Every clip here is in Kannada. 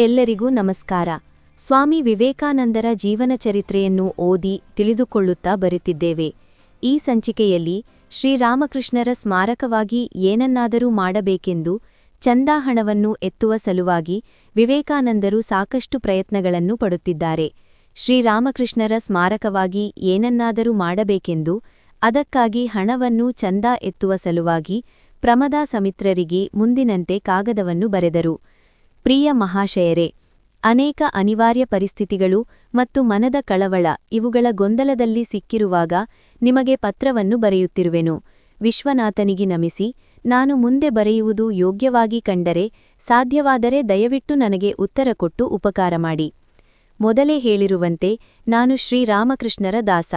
ಎಲ್ಲರಿಗೂ ನಮಸ್ಕಾರ. ಸ್ವಾಮಿ ವಿವೇಕಾನಂದರ ಜೀವನ ಚರಿತ್ರೆಯನ್ನು ಓದಿ ತಿಳಿದುಕೊಳ್ಳುತ್ತಾ ಬರುತ್ತಿದ್ದೇವೆ. ಈ ಸಂಚಿಕೆಯಲ್ಲಿ ಶ್ರೀರಾಮಕೃಷ್ಣರ ಸ್ಮಾರಕವಾಗಿ ಏನನ್ನಾದರೂ ಮಾಡಬೇಕೆಂದು ಚಂದಾ ಹಣವನ್ನು ಎತ್ತುವ ಸಲುವಾಗಿ ವಿವೇಕಾನಂದರು ಸಾಕಷ್ಟು ಪ್ರಯತ್ನಗಳನ್ನು ಪಡುತ್ತಿದ್ದಾರೆ. ಶ್ರೀರಾಮಕೃಷ್ಣರ ಸ್ಮಾರಕವಾಗಿ ಏನನ್ನಾದರೂ ಮಾಡಬೇಕೆಂದು ಅದಕ್ಕಾಗಿ ಹಣವನ್ನು ಚಂದಾ ಎತ್ತುವ ಸಲುವಾಗಿ ಪ್ರಮದಾ ಸಮಿತ್ರರಿಗೆ ಮುಂದಿನಂತೆ ಕಾಗದವನ್ನು ಬರೆದರು. ಪ್ರಿಯ ಮಹಾಶಯರೇ, ಅನೇಕ ಅನಿವಾರ್ಯ ಪರಿಸ್ಥಿತಿಗಳು ಮತ್ತು ಮನದ ಕಳವಳ ಇವುಗಳ ಗೊಂದಲದಲ್ಲಿ ಸಿಕ್ಕಿರುವಾಗ ನಿಮಗೆ ಪತ್ರವನ್ನು ಬರೆಯುತ್ತಿರುವೆನು. ವಿಶ್ವನಾಥನಿಗೆ ನಮಿಸಿ, ನಾನು ಮುಂದೆ ಬರೆಯುವುದು ಯೋಗ್ಯವಾಗಿ ಕಂಡರೆ ಸಾಧ್ಯವಾದರೆ ದಯವಿಟ್ಟು ನನಗೆ ಉತ್ತರ ಕೊಟ್ಟು ಉಪಕಾರ ಮಾಡಿ. ಮೊದಲೇ ಹೇಳಿರುವಂತೆ, ನಾನು ಶ್ರೀರಾಮಕೃಷ್ಣರ ದಾಸ.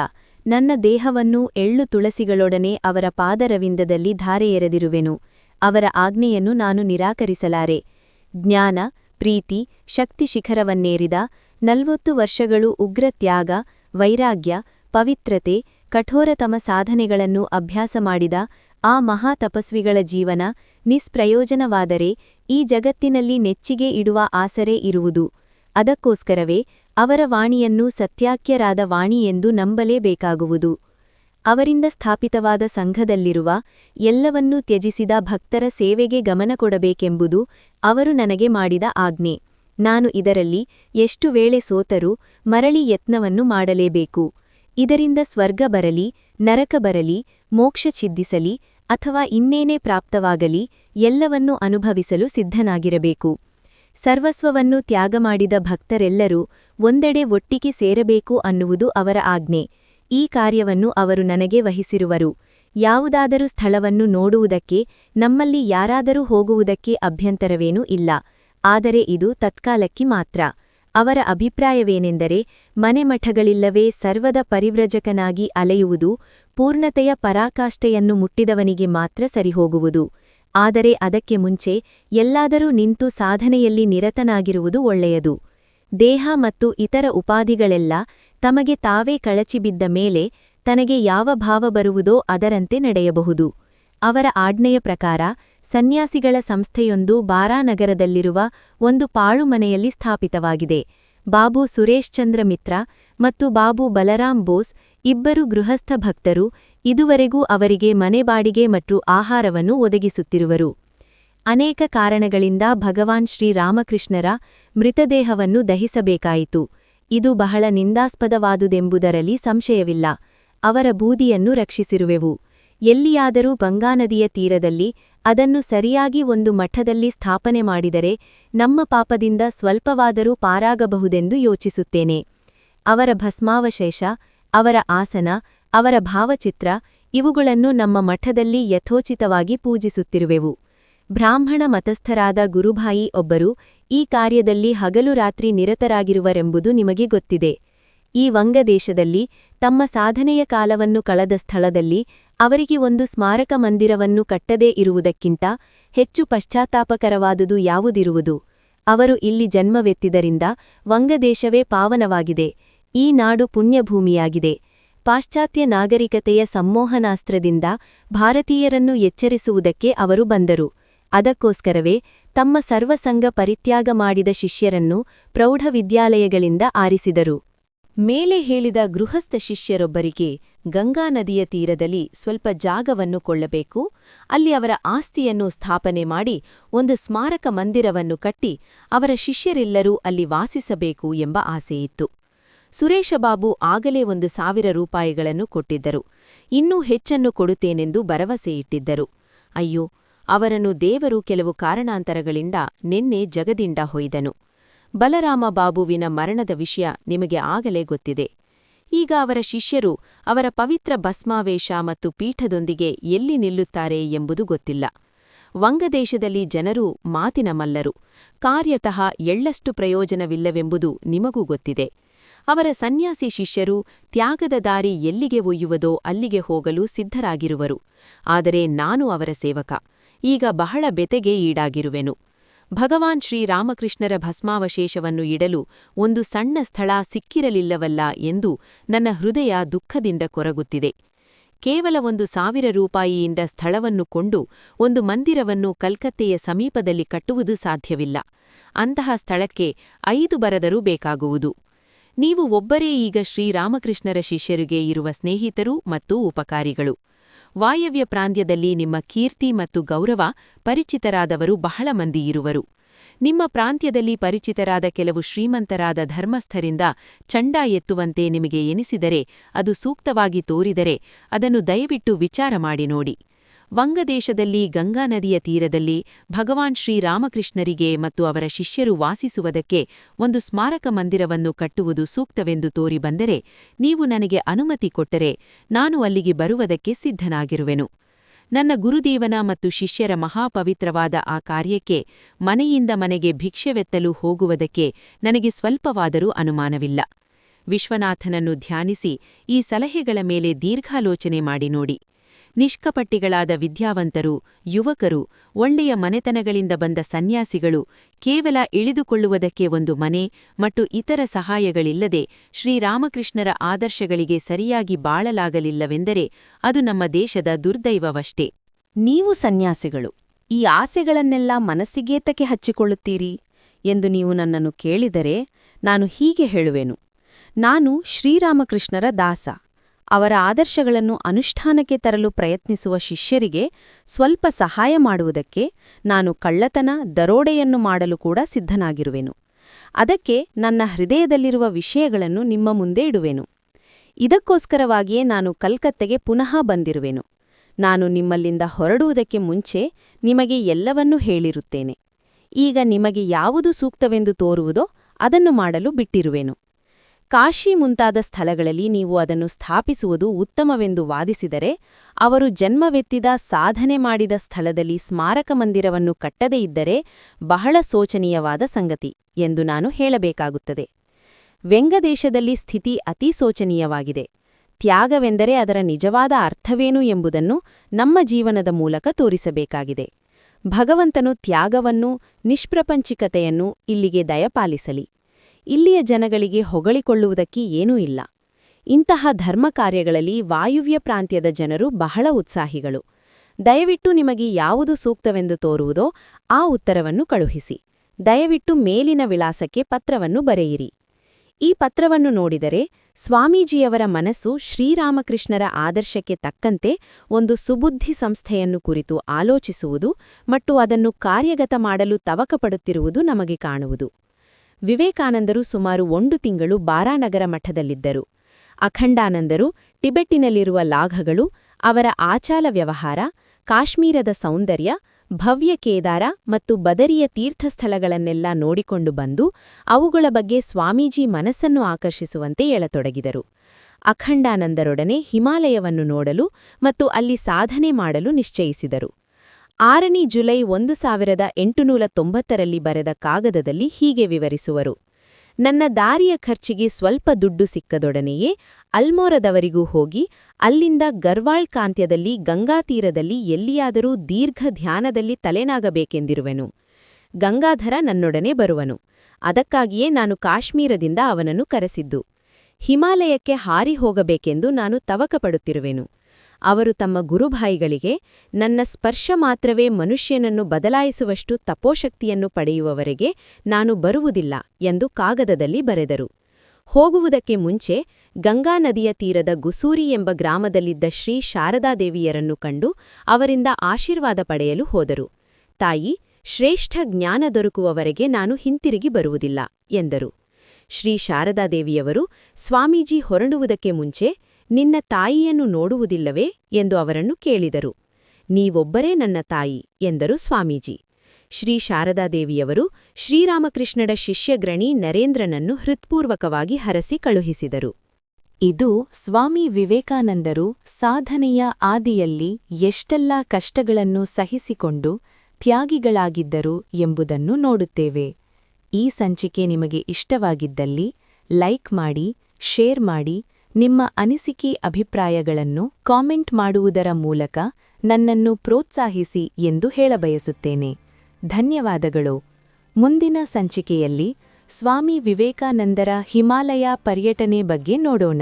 ನನ್ನ ದೇಹವನ್ನು ಎಳ್ಳು ತುಳಸಿಗಳೊಡನೆ ಅವರ ಪಾದರವಿಂದದಲ್ಲಿ ಧಾರೆಯೆರೆದಿರುವೆನು. ಅವರ ಆಜ್ಞೆಯನ್ನು ನಾನು ನಿರಾಕರಿಸಲಾರೆ. ಜ್ಞಾನ, ಪ್ರೀತಿ, ಶಕ್ತಿ ಶಿಖರವನ್ನೇರಿದ ನಲ್ವತ್ತು ವರ್ಷಗಳು ಉಗ್ರ ತ್ಯಾಗ, ವೈರಾಗ್ಯ, ಪವಿತ್ರತೆ, ಕಠೋರತಮ ಸಾಧನೆಗಳನ್ನು ಅಭ್ಯಾಸ ಮಾಡಿದ ಆ ಮಹಾ ತಪಸ್ವಿಗಳ ಜೀವನ ನಿಸ್ಪ್ರಯೋಜನವಾದರೆ ಈ ಜಗತ್ತಿನಲ್ಲಿ ನೆಚ್ಚಿಗೆ ಇಡುವ ಆಸರೆ ಇರುವುದು. ಅದಕ್ಕೋಸ್ಕರವೇ ಅವರ ವಾಣಿಯನ್ನು ಸತ್ಯಾಕ್ಯರಾದ ವಾಣಿ ಎಂದು ನಂಬಲೇಬೇಕಾಗುವುದು. ಅವರಿಂದ ಸ್ಥಾಪಿತವಾದ ಸಂಘದಲ್ಲಿರುವ ಎಲ್ಲವನ್ನೂ ತ್ಯಜಿಸಿದ ಭಕ್ತರ ಸೇವೆಗೆ ಗಮನ ಕೊಡಬೇಕೆಂಬುದು ಅವರು ನನಗೆ ಮಾಡಿದ ಆಜ್ಞೆ. ನಾನು ಇದರಲ್ಲಿ ಎಷ್ಟು ವೇಳೆ ಸೋತರೂ ಮರಳಿ ಯತ್ನವನ್ನು ಮಾಡಲೇಬೇಕು. ಇದರಿಂದ ಸ್ವರ್ಗ ಬರಲಿ, ನರಕ ಬರಲಿ, ಮೋಕ್ಷ ಛಿದ್ದಿಸಲಿ ಅಥವಾ ಇನ್ನೇನೇ ಪ್ರಾಪ್ತವಾಗಲಿ ಎಲ್ಲವನ್ನೂ ಅನುಭವಿಸಲು ಸಿದ್ಧನಾಗಿರಬೇಕು. ಸರ್ವಸ್ವವನ್ನು ತ್ಯಾಗ ಮಾಡಿದ ಭಕ್ತರೆಲ್ಲರೂ ಒಂದೆಡೆ ಒಟ್ಟಿಗೆ ಸೇರಬೇಕು ಅನ್ನುವುದು ಅವರ ಆಜ್ಞೆ. ಈ ಕಾರ್ಯವನ್ನು ಅವರು ನನಗೆ ವಹಿಸಿರುವರು. ಯಾವುದಾದರೂ ಸ್ಥಳವನ್ನು ನೋಡುವುದಕ್ಕೆ, ನಮ್ಮಲ್ಲಿ ಯಾರಾದರೂ ಹೋಗುವುದಕ್ಕೆ ಅಭ್ಯಂತರವೇನೂ ಇಲ್ಲ. ಆದರೆ ಇದು ತತ್ಕಾಲಕ್ಕೆ ಮಾತ್ರ. ಅವರ ಅಭಿಪ್ರಾಯವೇನೆಂದರೆ, ಮನೆಮಠಗಳಿಲ್ಲವೇ ಸರ್ವದ ಪರಿವ್ರಜಕನಾಗಿ ಅಲೆಯುವುದು, ಪೂರ್ಣತೆಯ ಪರಾಕಾಷ್ಠೆಯನ್ನು ಮುಟ್ಟಿದವನಿಗೆ ಮಾತ್ರ ಸರಿಹೋಗುವುದು. ಆದರೆ ಅದಕ್ಕೆ ಮುಂಚೆ ಎಲ್ಲಾದರೂ ನಿಂತು ಸಾಧನೆಯಲ್ಲಿ ನಿರತನಾಗಿರುವುದು ಒಳ್ಳೆಯದು. ದೇಹ ಮತ್ತು ಇತರ ಉಪಾಧಿಗಳೆಲ್ಲ ತಮಗೆ ತಾವೇ ಕಳಚಿಬಿದ್ದ ಮೇಲೆ ತನಗೆ ಯಾವ ಭಾವ ಬರುವುದೋ ಅದರಂತೆ ನಡೆಯಬಹುದು. ಅವರ ಆಜ್ಞೆಯ ಪ್ರಕಾರ ಸನ್ಯಾಸಿಗಳ ಸಂಸ್ಥೆಯೊಂದು ಬಾರಾನಗರದಲ್ಲಿರುವ ಒಂದು ಪಾಳುಮನೆಯಲ್ಲಿ ಸ್ಥಾಪಿತವಾಗಿದೆ. ಬಾಬು ಸುರೇಶ್ಚಂದ್ರ ಮಿತ್ರ ಮತ್ತು ಬಾಬು ಬಲರಾಮ್ ಬೋಸ್ ಇಬ್ಬರು ಗೃಹಸ್ಥ ಭಕ್ತರು ಇದುವರೆಗೂ ಅವರಿಗೆ ಮನೆ ಬಾಡಿಗೆ ಮತ್ತು ಆಹಾರವನ್ನು ಒದಗಿಸುತ್ತಿರುವರು. ಅನೇಕ ಕಾರಣಗಳಿಂದ ಭಗವಾನ್ ಶ್ರೀರಾಮಕೃಷ್ಣರ ಮೃತದೇಹವನ್ನು ದಹಿಸಬೇಕಾಯಿತು. ಇದು ಬಹಳ ನಿಂದಾಸ್ಪದವಾದುದೆಂಬುದರಲ್ಲಿ ಸಂಶಯವಿಲ್ಲ. ಅವರ ಬೂದಿಯನ್ನು ರಕ್ಷಿಸಿರುವೆವು. ಎಲ್ಲಿಯಾದರೂ ಗಂಗಾನದಿಯ ತೀರದಲ್ಲಿ ಅದನ್ನು ಸರಿಯಾಗಿ ಒಂದು ಮಠದಲ್ಲಿ ಸ್ಥಾಪನೆ ಮಾಡಿದರೆ ನಮ್ಮ ಪಾಪದಿಂದ ಸ್ವಲ್ಪವಾದರೂ ಪಾರಾಗಬಹುದೆಂದು ಯೋಚಿಸುತ್ತೇನೆ. ಅವರ ಭಸ್ಮಾವಶೇಷ, ಅವರ ಆಸನ, ಅವರ ಭಾವಚಿತ್ರ ಇವುಗಳನ್ನು ನಮ್ಮ ಮಠದಲ್ಲಿ ಯಥೋಚಿತವಾಗಿ ಪೂಜಿಸುತ್ತಿರುವೆವು. ಬ್ರಾಹ್ಮಣ ಮತಸ್ಥರಾದ ಗುರುಭಾಯಿ ಒಬ್ಬರು ಈ ಕಾರ್ಯದಲ್ಲಿ ಹಗಲು ರಾತ್ರಿ ನಿರತರಾಗಿರುವರೆಂಬುದು ನಿಮಗೆ ಗೊತ್ತಿದೆ. ಈ ವಂಗದೇಶದಲ್ಲಿ ತಮ್ಮ ಸಾಧನೆಯ ಕಾಲವನ್ನು ಕಳೆದ ಸ್ಥಳದಲ್ಲಿ ಅವರಿಗೆ ಒಂದು ಸ್ಮಾರಕ ಮಂದಿರವನ್ನು ಕಟ್ಟದೇ ಇರುವುದಕ್ಕಿಂತ ಹೆಚ್ಚು ಪಶ್ಚಾತ್ತಾಪಕರವಾದುದು ಯಾವುದಿರುವುದು? ಅವರು ಇಲ್ಲಿ ಜನ್ಮವೆತ್ತಿದರಿಂದ ವಂಗದೇಶವೇ ಪಾವನವಾಗಿದೆ. ಈ ನಾಡು ಪುಣ್ಯಭೂಮಿಯಾಗಿದೆ. ಪಾಶ್ಚಾತ್ಯ ನಾಗರಿಕತೆಯ ಸಮ್ಮೋಹನಾಸ್ತ್ರದಿಂದ ಭಾರತೀಯರನ್ನು ಎಚ್ಚರಿಸುವುದಕ್ಕೆ ಅವರು ಬಂದರು. ಅದಕ್ಕೋಸ್ಕರವೇ ತಮ್ಮ ಸರ್ವಸಂಗ ಪರಿತ್ಯಾಗ ಮಾಡಿದ ಶಿಷ್ಯರನ್ನು ಪ್ರೌಢವಿದ್ಯಾಲಯಗಳಿಂದ ಆರಿಸಿದರು. ಮೇಲೆ ಹೇಳಿದ ಗೃಹಸ್ಥ ಶಿಷ್ಯರೊಬ್ಬರಿಗೆ ಗಂಗಾ ನದಿಯ ತೀರದಲ್ಲಿ ಸ್ವಲ್ಪ ಜಾಗವನ್ನು ಕೊಳ್ಳಬೇಕು, ಅಲ್ಲಿ ಅವರ ಆಸ್ತಿಯನ್ನು ಸ್ಥಾಪನೆ ಮಾಡಿ ಒಂದು ಸ್ಮಾರಕ ಮಂದಿರವನ್ನು ಕಟ್ಟಿ ಅವರ ಶಿಷ್ಯರೆಲ್ಲರೂ ಅಲ್ಲಿ ವಾಸಿಸಬೇಕು ಎಂಬ ಆಸೆಯಿತ್ತು. ಸುರೇಶಬಾಬು ಆಗಲೇ ಒಂದು ಸಾವಿರ ರೂಪಾಯಿಗಳನ್ನು ಕೊಟ್ಟಿದ್ದರು. ಇನ್ನೂ ಹೆಚ್ಚನ್ನು ಕೊಡುತ್ತೇನೆಂದು ಭರವಸೆಯಿಟ್ಟಿದ್ದರು. ಅಯ್ಯೋ ಅವರನ್ನು ದೇವರು ಕೆಲವು ಕಾರಣಾಂತರಗಳಿಂದ ನಿನ್ನೆ ಜಗದಿಂದ ಹೊಯ್ದನು. ಬಲರಾಮ ಬಾಬುವಿನ ಮರಣದ ವಿಷಯ ನಿಮಗೆ ಆಗಲೇ ಗೊತ್ತಿದೆ. ಈಗ ಅವರ ಶಿಷ್ಯರು ಅವರ ಪವಿತ್ರ ಭಸ್ಮಾವೇಶ ಮತ್ತು ಪೀಠದೊಂದಿಗೆ ಎಲ್ಲಿ ನಿಲ್ಲುತ್ತಾರೆ ಎಂಬುದು ಗೊತ್ತಿಲ್ಲ. ವಂಗದೇಶದಲ್ಲಿ ಜನರು ಮಾತಿನ ಮಲ್ಲರು. ಕಾರ್ಯತಃ ಎಳ್ಳಷ್ಟು ಪ್ರಯೋಜನವಿಲ್ಲವೆಂಬುದು ನಿಮಗೂ ಗೊತ್ತಿದೆ. ಅವರ ಸನ್ಯಾಸಿ ಶಿಷ್ಯರು ತ್ಯಾಗದ ದಾರಿ ಎಲ್ಲಿಗೆ ಒಯ್ಯುವುದೋ ಅಲ್ಲಿಗೆ ಹೋಗಲು ಸಿದ್ಧರಾಗಿರುವರು. ಆದರೆ ನಾನು ಅವರ ಸೇವಕ. ಈಗ ಬಹಳ ಬೆತೆಗೆ ಈಡಾಗಿರುವೆನು. ಭಗವಾನ್ ಶ್ರೀರಾಮಕೃಷ್ಣರ ಭಸ್ಮಾವಶೇಷವನ್ನು ಇಡಲು ಒಂದು ಸಣ್ಣ ಸ್ಥಳ ಸಿಕ್ಕಿರಲಿಲ್ಲವಲ್ಲ ಎಂದು ನನ್ನ ಹೃದಯ ದುಃಖದಿಂದ ಕೊರಗುತ್ತಿದೆ. ಕೇವಲ ಒಂದು ಸಾವಿರ ರೂಪಾಯಿಯಿಂದ ಸ್ಥಳವನ್ನು ಕೊಂಡು ಒಂದು ಮಂದಿರವನ್ನು ಕಲ್ಕತ್ತೆಯ ಸಮೀಪದಲ್ಲಿ ಕಟ್ಟುವುದು ಸಾಧ್ಯವಿಲ್ಲ. ಅಂತಹ ಸ್ಥಳಕ್ಕೆ ಐದು ಬರದರೂ ಬೇಕಾಗುವುದು. ನೀವು ಒಬ್ಬರೇ ಈಗ ಶ್ರೀರಾಮಕೃಷ್ಣರ ಶಿಷ್ಯರಿಗೆ ಇರುವ ಸ್ನೇಹಿತರು ಮತ್ತು ಉಪಕಾರಿಗಳು. ವಾಯವ್ಯ ಪ್ರಾಂತ್ಯದಲ್ಲಿ ನಿಮ್ಮ ಕೀರ್ತಿ ಮತ್ತು ಗೌರವ ಪರಿಚಿತರಾದವರು ಬಹಳ ಮಂದಿ ಇರುವರು. ನಿಮ್ಮ ಪ್ರಾಂತ್ಯದಲ್ಲಿ ಪರಿಚಿತರಾದ ಕೆಲವು ಶ್ರೀಮಂತರಾದ ಧರ್ಮಸ್ಥರಿಂದ ಚಂಡ ಎತ್ತುವಂತೆ ನಿಮಗೆ ಎನಿಸಿದರೆ ಅದು ಸೂಕ್ತವಾಗಿ ತೋರಿದರೆ ಅದನ್ನು ದಯವಿಟ್ಟು ವಿಚಾರ ಮಾಡಿ ನೋಡಿ. ವಂಗದೇಶದಲ್ಲಿ ಗಂಗಾ ನದಿಯ ತೀರದಲ್ಲಿ ಭಗವಾನ್ ಶ್ರೀರಾಮಕೃಷ್ಣರಿಗೆ ಮತ್ತು ಅವರ ಶಿಷ್ಯರು ವಾಸಿಸುವುದಕ್ಕೆ ಒಂದು ಸ್ಮಾರಕ ಮಂದಿರವನ್ನು ಕಟ್ಟುವುದು ಸೂಕ್ತವೆಂದು ತೋರಿ ಬಂದರೆ ನೀವು ನನಗೆ ಅನುಮತಿ ಕೊಟ್ಟರೆ ನಾನು ಅಲ್ಲಿಗೆ ಬರುವುದಕ್ಕೆ ಸಿದ್ಧನಾಗಿರುವೆನು. ನನ್ನ ಗುರುದೇವನ ಮತ್ತು ಶಿಷ್ಯರ ಮಹಾಪವಿತ್ರವಾದ ಆ ಕಾರ್ಯಕ್ಕೆ ಮನೆಯಿಂದ ಮನೆಗೆ ಭಿಕ್ಷೆವೆತ್ತಲು ಹೋಗುವುದಕ್ಕೆ ನನಗೆ ಸ್ವಲ್ಪವಾದರೂ ಅನುಮಾನವಿಲ್ಲ. ವಿಶ್ವನಾಥನನ್ನು ಧ್ಯಾನಿಸಿ ಈ ಸಲಹೆಗಳ ಮೇಲೆ ದೀರ್ಘಾಲೋಚನೆ ಮಾಡಿ ನೋಡಿ. ನಿಷ್ಕಪಟ್ಟಿಗಳಾದ ವಿದ್ಯಾವಂತರು, ಯುವಕರು, ಒಳ್ಳೆಯ ಮನೆತನಗಳಿಂದ ಬಂದ ಸನ್ಯಾಸಿಗಳು ಕೇವಲ ಇಳಿದುಕೊಳ್ಳುವುದಕ್ಕೆ ಒಂದು ಮನೆ ಮತ್ತು ಇತರ ಸಹಾಯಗಳಿಲ್ಲದೆ ಶ್ರೀರಾಮಕೃಷ್ಣರ ಆದರ್ಶಗಳಿಗೆ ಸರಿಯಾಗಿ ಬಾಳಲಾಗಲಿಲ್ಲವೆಂದರೆ ಅದು ನಮ್ಮ ದೇಶದ ದುರ್ದೈವವಷ್ಟೇ. ನೀವು ಸನ್ಯಾಸಿಗಳು, ಈ ಆಸೆಗಳನ್ನೆಲ್ಲ ಮನಸ್ಸಿಗೇತಕ್ಕೆ ಹಚ್ಚಿಕೊಳ್ಳುತ್ತೀರಿ ಎಂದು ನೀವು ನನ್ನನ್ನು ಕೇಳಿದರೆ ನಾನು ಹೀಗೆ ಹೇಳುವೆನು. ನಾನು ಶ್ರೀರಾಮಕೃಷ್ಣರ ದಾಸ. ಅವರ ಆದರ್ಶಗಳನ್ನು ಅನುಷ್ಠಾನಕ್ಕೆ ತರಲು ಪ್ರಯತ್ನಿಸುವ ಶಿಷ್ಯರಿಗೆ ಸ್ವಲ್ಪ ಸಹಾಯ ಮಾಡುವುದಕ್ಕೆ ನಾನು ಕಳ್ಳತನ, ದರೋಡೆಯನ್ನು ಮಾಡಲು ಕೂಡ ಸಿದ್ಧನಾಗಿರುವೆನು. ಅದಕ್ಕೆ ನನ್ನ ಹೃದಯದಲ್ಲಿರುವ ವಿಷಯಗಳನ್ನು ನಿಮ್ಮ ಮುಂದೆ ಇಡುವೆನು. ಇದಕ್ಕೋಸ್ಕರವಾಗಿಯೇ ನಾನು ಕಲ್ಕತ್ತೆಗೆ ಪುನಃ ಬಂದಿರುವೆನು. ನಾನು ನಿಮ್ಮಲ್ಲಿಂದ ಹೊರಡುವುದಕ್ಕೆ ಮುಂಚೆ ನಿಮಗೆ ಎಲ್ಲವನ್ನೂ ಹೇಳಿರುತ್ತೇನೆ. ಈಗ ನಿಮಗೆ ಯಾವುದು ಸೂಕ್ತವೆಂದು ತೋರುವುದೋ ಅದನ್ನು ಮಾಡಲು ಬಿಟ್ಟಿರುವೆನು. ಕಾಶಿ ಮುಂತಾದ ಸ್ಥಳಗಳಲ್ಲಿ ನೀವು ಅದನ್ನು ಸ್ಥಾಪಿಸುವುದು ಉತ್ತಮವೆಂದು ವಾದಿಸಿದರೆ, ಅವರು ಜನ್ಮವೆತ್ತಿದ ಸಾಧನೆ ಮಾಡಿದ ಸ್ಥಳದಲ್ಲಿ ಸ್ಮಾರಕ ಮಂದಿರವನ್ನು ಕಟ್ಟದೇ ಇದ್ದರೆ ಬಹಳ ಶೋಚನೀಯವಾದ ಸಂಗತಿ ಎಂದು ನಾನು ಹೇಳಬೇಕಾಗುತ್ತದೆ. ವ್ಯಂಗದೇಶದಲ್ಲಿ ಸ್ಥಿತಿ ಅತೀ ಶೋಚನೀಯವಾಗಿದೆ. ತ್ಯಾಗವೆಂದರೆ ಅದರ ನಿಜವಾದ ಅರ್ಥವೇನು ಎಂಬುದನ್ನು ನಮ್ಮ ಜೀವನದ ಮೂಲಕ ತೋರಿಸಬೇಕಾಗಿದೆ. ಭಗವಂತನು ತ್ಯಾಗವನ್ನು, ನಿಷ್ಪ್ರಪಂಚಿಕತೆಯನ್ನು ಇಲ್ಲಿಗೆ ದಯಪಾಲಿಸಲಿ. ಇಲ್ಲಿಯ ಜನಗಳಿಗೆ ಹೊಗಳಿಕೊಳ್ಳುವುದಕ್ಕೆ ಏನೂ ಇಲ್ಲ. ಇಂತಹ ಧರ್ಮ ಕಾರ್ಯಗಳಲ್ಲಿ ವಾಯುವ್ಯ ಪ್ರಾಂತ್ಯದ ಜನರು ಬಹಳ ಉತ್ಸಾಹಿಗಳು. ದಯವಿಟ್ಟು ನಿಮಗೆ ಯಾವುದು ಸೂಕ್ತವೆಂದು ತೋರುವುದೋ ಆ ಉತ್ತರವನ್ನು ಕಳುಹಿಸಿ. ದಯವಿಟ್ಟು ಮೇಲಿನ ವಿಳಾಸಕ್ಕೆ ಪತ್ರವನ್ನು ಬರೆಯಿರಿ. ಈ ಪತ್ರವನ್ನು ನೋಡಿದರೆ ಸ್ವಾಮೀಜಿಯವರ ಮನಸ್ಸು ಶ್ರೀರಾಮಕೃಷ್ಣರ ಆದರ್ಶಕ್ಕೆ ತಕ್ಕಂತೆ ಒಂದು ಸುಬುದ್ಧಿ ಸಂಸ್ಥೆಯನ್ನು ಕುರಿತು ಆಲೋಚಿಸುವುದು ಮತ್ತು ಅದನ್ನು ಕಾರ್ಯಗತ ಮಾಡಲು ತವಕಪಡುತ್ತಿರುವುದು ನಮಗೆ ಕಾಣುವುದು. ವಿವೇಕಾನಂದರು ಸುಮಾರು ಒಂದು ತಿಂಗಳು ಬಾರಾನಗರ ಮಠದಲ್ಲಿದ್ದರು. ಅಖಂಡಾನಂದರು ಟಿಬೆಟ್ಟಿನಲ್ಲಿರುವ ಲಾಘಗಳು, ಅವರ ಆಚಾಲ ವ್ಯವಹಾರ, ಕಾಶ್ಮೀರದ ಸೌಂದರ್ಯ, ಭವ್ಯ ಕೇದಾರ ಮತ್ತು ಬದರಿಯ ತೀರ್ಥಸ್ಥಳಗಳನ್ನೆಲ್ಲ ನೋಡಿಕೊಂಡು ಬಂದು ಅವುಗಳ ಬಗ್ಗೆ ಸ್ವಾಮೀಜಿ ಮನಸ್ಸನ್ನು ಆಕರ್ಷಿಸುವಂತೆ ಎಳತೊಡಗಿದರು. ಅಖಂಡಾನಂದರೊಡನೆ ಹಿಮಾಲಯವನ್ನು ನೋಡಲು ಮತ್ತು ಅಲ್ಲಿ ಸಾಧನೆ ಮಾಡಲು ನಿಶ್ಚಯಿಸಿದರು. ಆರನೇ ಜುಲೈ ಒಂದು ಸಾವಿರದ ಎಂಟುನೂರ ತೊಂಬತ್ತರಲ್ಲಿ ಬರೆದ ಕಾಗದದಲ್ಲಿ ಹೀಗೆ ವಿವರಿಸುವರು. ನನ್ನ ದಾರಿಯ ಖರ್ಚಿಗೆ ಸ್ವಲ್ಪ ದುಡ್ಡು ಸಿಕ್ಕದೊಡನೆಯೇ ಅಲ್ಮೋರದವರಿಗೂ ಹೋಗಿ ಅಲ್ಲಿಂದ ಗರ್ವಾಳ್ ಕಾಂತ್ಯದಲ್ಲಿ ಗಂಗಾತೀರದಲ್ಲಿ ಎಲ್ಲಿಯಾದರೂ ದೀರ್ಘ ಧ್ಯಾನದಲ್ಲಿ ತಲೆನಾಗಬೇಕೆಂದಿರುವೆನು. ಗಂಗಾಧರ ನನ್ನೊಡನೆ ಬರುವನು. ಅದಕ್ಕಾಗಿಯೇ ನಾನು ಕಾಶ್ಮೀರದಿಂದ ಅವನನ್ನು ಕರೆಸಿದ್ದು. ಹಿಮಾಲಯಕ್ಕೆ ಹಾರಿ ಹೋಗಬೇಕೆಂದು ನಾನು ತವಕಪಡುತ್ತಿರುವೆನು. ಅವರು ತಮ್ಮ ಗುರುಭಾಯಿಗಳಿಗೆ, ನನ್ನ ಸ್ಪರ್ಶ ಮಾತ್ರವೇ ಮನುಷ್ಯನನ್ನು ಬದಲಾಯಿಸುವಷ್ಟು ತಪೋಶಕ್ತಿಯನ್ನು ಪಡೆಯುವವರೆಗೆ ನಾನು ಬರುವುದಿಲ್ಲ ಎಂದು ಕಾಗದದಲ್ಲಿ ಬರೆದರು. ಹೋಗುವುದಕ್ಕೆ ಮುಂಚೆ ಗಂಗಾ ನದಿಯ ತೀರದ ಗುಸೂರಿ ಎಂಬ ಗ್ರಾಮದಲ್ಲಿದ್ದ ಶ್ರೀ ಶಾರದಾದೇವಿಯರನ್ನು ಕಂಡು ಅವರಿಂದ ಆಶೀರ್ವಾದ ಪಡೆಯಲು ಹೋದರು. ತಾಯಿ, ಶ್ರೇಷ್ಠ ಜ್ಞಾನ ದೊರಕುವವರೆಗೆ ನಾನು ಹಿಂತಿರುಗಿ ಬರುವುದಿಲ್ಲ, ಎಂದರು. ಶ್ರೀ ಶಾರದಾದೇವಿಯವರು ಸ್ವಾಮೀಜಿ ಹೊರಡುವುದಕ್ಕೆ ಮುಂಚೆ ನಿನ್ನ ತಾಯಿಯನ್ನು ನೋಡುವುದಿಲ್ಲವೇ ಎಂದು ಅವರನ್ನು ಕೇಳಿದರು. ನೀವೊಬ್ಬರೇ ನನ್ನ ತಾಯಿ ಎಂದರು ಸ್ವಾಮೀಜಿ. ಶ್ರೀ ಶಾರದಾದೇವಿಯವರು ಶ್ರೀರಾಮಕೃಷ್ಣರ ಶಿಷ್ಯಗ್ರಣಿ ನರೇಂದ್ರನನ್ನು ಹೃತ್ಪೂರ್ವಕವಾಗಿ ಹರಸಿ ಕಳುಹಿಸಿದರು. ಇದು ಸ್ವಾಮಿ ವಿವೇಕಾನಂದರು ಸಾಧನೆಯ ಆದಿಯಲ್ಲಿ ಎಷ್ಟೆಲ್ಲ ಕಷ್ಟಗಳನ್ನು ಸಹಿಸಿಕೊಂಡು ತ್ಯಾಗಿಗಳಾಗಿದ್ದರು ಎಂಬುದನ್ನು ನೋಡುತ್ತೇವೆ. ಈ ಸಂಚಿಕೆ ನಿಮಗೆ ಇಷ್ಟವಾಗಿದ್ದಲ್ಲಿ ಲೈಕ್ ಮಾಡಿ, ಶೇರ್ ಮಾಡಿ ನಿಮ್ಮ ಅನಿಸಿಕೆ ಅಭಿಪ್ರಾಯಗಳನ್ನು ಕಾಮೆಂಟ್ ಮಾಡುವುದರ ಮೂಲಕ ನನ್ನನ್ನು ಪ್ರೋತ್ಸಾಹಿಸಿ ಎಂದು ಹೇಳಬಯಸುತ್ತೇನೆ. ಧನ್ಯವಾದಗಳು. ಮುಂದಿನ ಸಂಚಿಕೆಯಲ್ಲಿ ಸ್ವಾಮಿ ವಿವೇಕಾನಂದರ ಹಿಮಾಲಯ ಪರ್ಯಟನೆ ಬಗ್ಗೆ ನೋಡೋಣ.